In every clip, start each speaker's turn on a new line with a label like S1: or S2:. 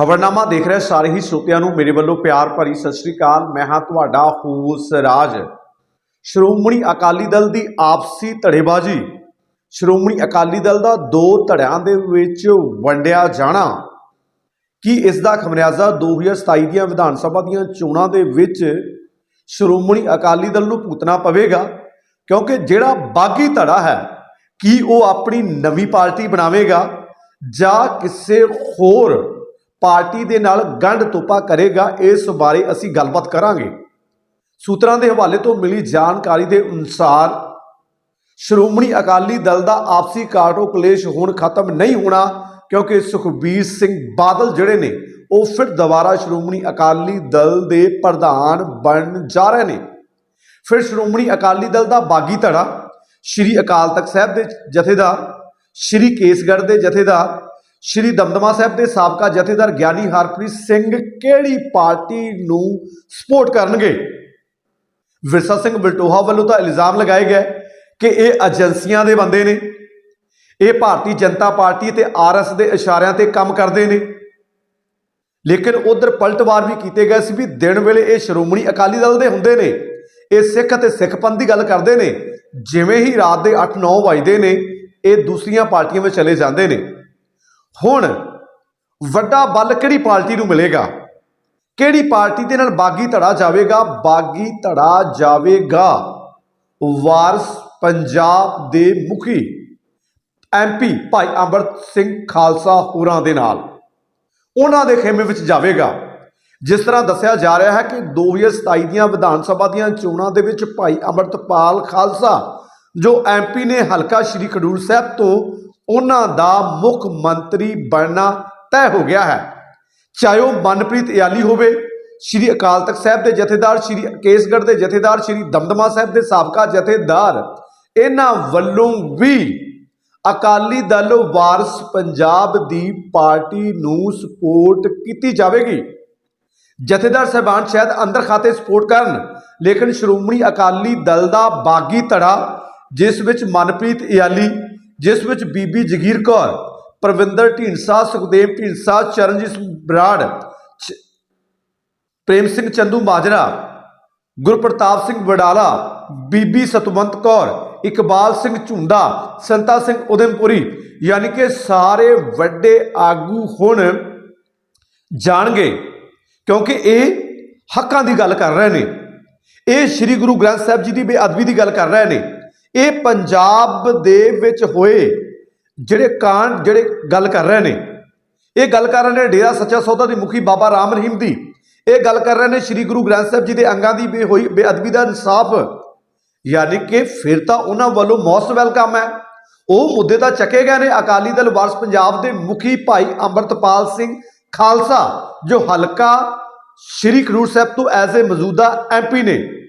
S1: ਖਬਰਨਾਮਾ ਦੇਖ ਰਹੇ ਸਾਰੇ ਹੀ ਸਰੋਤਿਆਂ ਨੂੰ ਮੇਰੇ ਵੱਲੋਂ ਪਿਆਰ ਭਰੀ ਸਤਿ ਸ੍ਰੀ ਅਕਾਲ। ਮੈਂ ਹਾਂ ਤੁਹਾਡਾ ਹੋਸ ਰਾਜ। ਸ਼੍ਰੋਮਣੀ ਅਕਾਲੀ ਦਲ ਦੀ ਆਪਸੀ ਧੜੇਬਾਜ਼ੀ। ਸ਼੍ਰੋਮਣੀ ਅਕਾਲੀ ਦਲ ਦਾ ਦੋ ਧੜਿਆਂ ਦੇ ਵਿੱਚ ਵੰਡਿਆ ਜਾਣਾ। ਕੀ ਇਸ ਦਾ ਖਮਿਆਜ਼ਾ 2027 ਦੀਆਂ ਵਿਧਾਨ ਸਭਾ ਦੀਆਂ ਚੋਣਾਂ ਦੇ ਵਿੱਚ ਸ਼੍ਰੋਮਣੀ ਅਕਾਲੀ ਦਲ ਨੂੰ ਭੁਗਤਣਾ ਪਵੇਗਾ? ਕਿਉਂਕਿ ਜਿਹੜਾ ਬਾਗੀ ਧੜਾ ਹੈ, ਕੀ ਉਹ ਆਪਣੀ ਨਵੀਂ ਪਾਰਟੀ ਬਣਾਵੇਗਾ ਜਾਂ ਕਿਸੇ ਹੋਰ ਪਾਰਟੀ ਦੇ ਨਾਲ ਗੰਢ ਤੋਪਾ ਕਰੇਗਾ, ਇਸ ਬਾਰੇ ਅਸੀਂ ਗੱਲਬਾਤ ਕਰਾਂਗੇ। ਸੂਤਰਾਂ ਦੇ ਹਵਾਲੇ ਤੋਂ ਮਿਲੀ ਜਾਣਕਾਰੀ ਦੇ ਅਨੁਸਾਰ ਸ਼੍ਰੋਮਣੀ ਅਕਾਲੀ ਦਲ ਦਾ ਆਪਸੀ ਕਾਟੋ ਕਲੇਸ਼ ਹੁਣ ਖਤਮ ਨਹੀਂ ਹੋਣਾ, ਕਿਉਂਕਿ ਸੁਖਬੀਰ ਸਿੰਘ ਬਾਦਲ ਜਿਹੜੇ ਨੇ, ਉਹ ਫਿਰ ਦੁਬਾਰਾ ਸ਼੍ਰੋਮਣੀ ਅਕਾਲੀ ਦਲ ਦੇ ਪ੍ਰਧਾਨ ਬਣ ਜਾ ਰਹੇ ਨੇ। ਫਿਰ ਸ਼੍ਰੋਮਣੀ ਅਕਾਲੀ ਦਲ ਦਾ ਬਾਗੀ ਧੜਾ, ਸ਼੍ਰੀ ਅਕਾਲ ਤਖਤ ਸਾਹਿਬ ਦੇ ਜਥੇਦਾਰ, ਸ਼੍ਰੀ ਕੇਸਗੜ੍ਹ ਦੇ ਜਥੇਦਾਰ ਸ਼੍ਰੀ ਦਮਦਮਾ ਸਾਹਿਬ ਦੇ ਸਾਬਕਾ ਜਥੇਦਾਰ ਗਿਆਨੀ ਹਰਪ੍ਰੀਤ ਸਿੰਘ ਕਿਹੜੀ ਪਾਰਟੀ ਨੂੰ ਸਪੋਰਟ ਕਰਨਗੇ? ਵਿਰਸਾ ਸਿੰਘ ਬਲਟੋਹਾ ਵੱਲੋਂ ਤਾਂ ਇਲਜ਼ਾਮ ਲਗਾਏ ਗਏ ਕਿ ਇਹ ਏਜੰਸੀਆਂ ਦੇ ਬੰਦੇ ਨੇ। ਇਹ ਭਾਰਤੀ ਜਨਤਾ ਪਾਰਟੀ ਤੇ ਆਰਐਸ ਦੇ ਇਸ਼ਾਰਿਆਂ ਤੇ ਕੰਮ ਕਰਦੇ ਨੇ। ਲੇਕਿਨ ਉਧਰ ਪਲਟਵਾਰ ਵੀ ਕੀਤੇ ਗਏ ਸੀ ਵੀ ਦਿਨ ਵੇਲੇ ਇਹ ਸ਼੍ਰੋਮਣੀ ਅਕਾਲੀ ਦਲ ਦੇ ਹੁੰਦੇ ਨੇ। ਇਹ ਸਿੱਖ ਅਤੇ ਸਿੱਖਪੰਥ ਦੀ ਗੱਲ ਕਰਦੇ ਨੇ। ਜਿਵੇਂ ਹੀ ਰਾਤ ਦੇ 8-9 ਵਜਦੇ ਨੇ, ਇਹ ਦੂਸਰੀਆਂ ਪਾਰਟੀਆਂ ਵਿੱਚ ਚਲੇ ਜਾਂਦੇ ਨੇ। ਹੁਣ ਵੱਡਾ ਬਲ ਕਿਹੜੀ ਪਾਰਟੀ ਨੂੰ ਮਿਲੇਗਾ? ਕਿਹੜੀ ਪਾਰਟੀ ਦੇ ਨਾਲ ਬਾਗੀ ਧੜਾ ਜਾਵੇਗਾ? ਬਾਗੀ ਧੜਾ ਜਾਵੇਗਾ। ਵਾਰਸ ਪੰਜਾਬ ਦੇ ਮੁਖੀ ਐਮਪੀ ਭਾਈ ਅੰਮ੍ਰਿਤ ਸਿੰਘ ਖਾਲਸਾ ਹੋਰਾਂ ਦੇ ਨਾਲ। ਉਹਨਾਂ ਦੇ ਖੇਮੇ ਵਿੱਚ ਜਾਵੇਗਾ। ਜਿਸ ਤਰ੍ਹਾਂ ਦੱਸਿਆ ਜਾ ਰਿਹਾ ਹੈ ਕਿ 2027 ਦੀਆਂ ਵਿਧਾਨ ਸਭਾ ਦੀਆਂ ਚੋਣਾਂ ਦੇ ਵਿੱਚ ਭਾਈ ਅਮਰਤਪਾਲ ਖਾਲਸਾ, ਜੋ ਐਮਪੀ ਨੇ ਹਲਕਾ ਸ਼੍ਰੀ ਖਡੂਰ ਸਾਹਿਬ ਤੋਂ ਉਹਨਾਂ ਦਾ ਮੁੱਖ ਮੰਤਰੀ ਬਣਨਾ ਤੈਅ ਹੋ ਗਿਆ ਹੈ। ਚਾਹੇ ਉਹ ਮਨਪ੍ਰੀਤ ਇਆਲੀ ਹੋਵੇ, ਸ਼੍ਰੀ ਅਕਾਲ ਤਖਤ ਸਾਹਿਬ ਦੇ ਜਥੇਦਾਰ, ਸ਼੍ਰੀ ਕੇਸਗੜ੍ਹ ਦੇ ਜਥੇਦਾਰ, ਸ਼੍ਰੀ ਦਮਦਮਾ ਸਾਹਿਬ ਦੇ ਸਾਬਕਾ ਜਥੇਦਾਰ, ਇਹਨਾਂ ਵੱਲੋਂ ਵੀ ਅਕਾਲੀ ਦਲ ਵਾਰਸ ਪੰਜਾਬ ਦੀ ਪਾਰਟੀ ਨੂੰ ਸਪੋਰਟ ਕੀਤੀ ਜਾਵੇਗੀ। ਜਥੇਦਾਰ ਸਾਹਿਬਾਨ ਸ਼ਾਇਦ ਅੰਦਰ ਖਾਤੇ ਸਪੋਰਟ ਕਰਨ, ਲੇਕਿਨ ਸ਼੍ਰੋਮਣੀ ਅਕਾਲੀ ਦਲ ਦਾ ਬਾਗੀ ਧੜਾ, ਜਿਸ ਵਿੱਚ ਮਨਪ੍ਰੀਤ ਇਆਲੀ ਜਿਸ ਵਿੱਚ ਬੀਬੀ ਜਗੀਰ ਕੌਰ, ਪ੍ਰਵਿੰਦਰ ਢੀਂਡਸਾ, ਸੁਖਦੇਵ ਢੀਂਡਸਾ, ਚਰਨਜੀਤ ਬਰਾੜ, ਚ- ਪ੍ਰੇਮ ਸਿੰਘ ਚੰਦੂ ਮਾਜਰਾ, ਗੁਰਪ੍ਰਤਾਪ ਸਿੰਘ ਵਡਾਲਾ, ਬੀਬੀ ਸਤਵੰਤ ਕੌਰ, ਇਕਬਾਲ ਸਿੰਘ ਝੁੰਡਾ, ਸੰਤਾ ਸਿੰਘ ਉਦਮਪੁਰੀ, ਯਾਨੀ ਕਿ ਸਾਰੇ ਵੱਡੇ ਆਗੂ ਹੁਣ ਜਾਣਗੇ, ਕਿਉਂਕਿ ਇਹ ਹੱਕਾਂ ਦੀ ਗੱਲ ਕਰ ਰਹੇ ਨੇ। ਇਹ ਸ੍ਰੀ ਗੁਰੂ ਗ੍ਰੰਥ ਸਾਹਿਬ ਜੀ ਦੀ ਬੇਅਦਬੀ ਦੀ ਗੱਲ ਕਰ ਰਹੇ ਨੇ। ਇਹ ਪੰਜਾਬ ਦੇ ਵਿੱਚ ਹੋਏ ਜਿਹੜੇ ਕਾਂਡ, ਜਿਹੜੇ ਗੱਲ ਕਰ ਰਹੇ ਨੇ। ਇਹ ਗੱਲ ਕਰ ਰਹੇ ਨੇ ਡੇਰਾ ਸੱਚਾ ਸੌਦਾ ਦੇ ਮੁਖੀ ਬਾਬਾ ਰਾਮ ਰਹੀਮ ਦੀ। ਇਹ ਗੱਲ ਕਰ ਰਹੇ ਨੇ ਸ੍ਰੀ ਗੁਰੂ ਗ੍ਰੰਥ ਸਾਹਿਬ ਜੀ ਦੇ ਅੰਗਾਂ ਦੀ ਬੇ ਹੋਈ, ਬੇਅਦਬੀ ਦਾ ਇਨਸਾਫ। ਯਾਨੀ ਕਿ ਫਿਰ ਤਾਂ ਉਹਨਾਂ ਵੱਲੋਂ ਮੋਸਟ ਵੈਲਕਮ ਹੈ। ਉਹ ਮੁੱਦੇ ਤਾਂ ਚੱਕੇ ਗਏ ਨੇ। ਅਕਾਲੀ ਦਲ ਵਾਰਸ ਪੰਜਾਬ ਦੇ ਮੁਖੀ ਭਾਈ ਅੰਮ੍ਰਿਤਪਾਲ ਸਿੰਘ ਖਾਲਸਾ, ਜੋ ਹਲਕਾ ਸ਼੍ਰੀ ਖਡੂਰ ਸਾਹਿਬ ਤੋਂ ਐਜ਼ ਏ ਮੌਜੂਦਾ ਐਮਪੀ ਨੇ।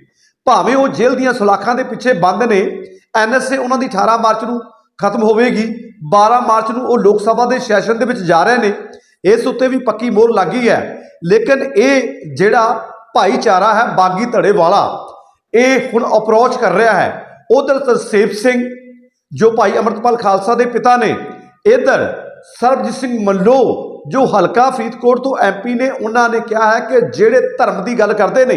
S1: ਭਾਵੇਂ ਉਹ ਜੇਲ੍ਹ ਦੀਆਂ ਸਲਾਖਾਂ ਦੇ ਪਿੱਛੇ ਬੰਦ ਨੇ, ਐਨਐਸਏ ਉਹਨਾਂ ਦੀ 18 ਮਾਰਚ ਨੂੰ ਖਤਮ ਹੋਵੇਗੀ 12 ਮਾਰਚ ਨੂੰ ਉਹ ਲੋਕ ਸਭਾ ਦੇ ਸੈਸ਼ਨ ਦੇ ਵਿੱਚ ਜਾ ਰਹੇ ਨੇ। ਇਸ ਉੱਤੇ ਵੀ ਪੱਕੀ ਮੋਹਰ ਲੱਗੀ ਹੈ। ਲੇਕਿਨ ਇਹ ਜਿਹੜਾ ਭਾਈਚਾਰਾ ਹੈ, ਬਾਗੀ ਧੜੇ ਵਾਲਾ, ਇਹ ਹੁਣ ਅਪਰੋਚ ਕਰ ਰਿਹਾ ਹੈ। ਉਧਰ ਤਰਸੇਬ ਸਿੰਘ, ਜੋ ਭਾਈ ਅਮਰਤਪਾਲ ਖਾਲਸਾ ਦੇ ਪਿਤਾ ਨੇ, ਇਧਰ ਸਰਬਜੀਤ ਸਿੰਘ ਮੱਲੋ ਜੋ ਹਲਕਾ ਫਰੀਦਕੋਟ ਤੋਂ ਐਮਪੀ ਨੇ ਉਹਨਾਂ ਨੇ ਕਿਹਾ ਹੈ ਕਿ ਜਿਹੜੇ ਧਰਮ ਦੀ ਗੱਲ ਕਰਦੇ ਨੇ,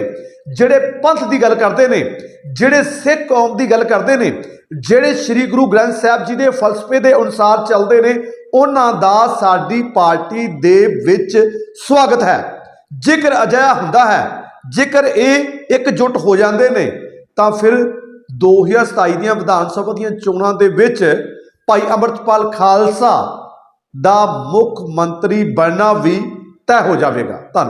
S1: ਜਿਹੜੇ ਪੰਥ ਦੀ ਗੱਲ ਕਰਦੇ ਨੇ, ਜਿਹੜੇ ਸਿੱਖ ਕੌਮ ਦੀ ਗੱਲ ਕਰਦੇ ਨੇ, ਜਿਹੜੇ ਸ੍ਰੀ ਗੁਰੂ ਗ੍ਰੰਥ ਸਾਹਿਬ ਜੀ ਦੇ ਫਲਸਫੇ ਦੇ ਅਨੁਸਾਰ ਚੱਲਦੇ ਨੇ, ਉਹਨਾਂ ਦਾ ਸਾਡੀ ਪਾਰਟੀ ਦੇ ਵਿੱਚ ਸਵਾਗਤ ਹੈ। ਜੇਕਰ ਅਜਿਹਾ ਹੁੰਦਾ ਹੈ, ਜੇਕਰ ਇਹ ਇਕਜੁੱਟ ਹੋ ਜਾਂਦੇ ਨੇ, ਤਾਂ ਫਿਰ 2027 ਦੀਆਂ ਵਿਧਾਨ ਸਭਾ ਦੀਆਂ ਚੋਣਾਂ ਦੇ ਵਿੱਚ ਭਾਈ ਅਮਰਤਪਾਲ ਖਾਲਸਾ ਦਾ ਮੁੱਖ ਮੰਤਰੀ ਬਣਨਾ ਵੀ ਤੈਅ ਹੋ ਜਾਵੇਗਾ। ਧੰਨਵਾਦ।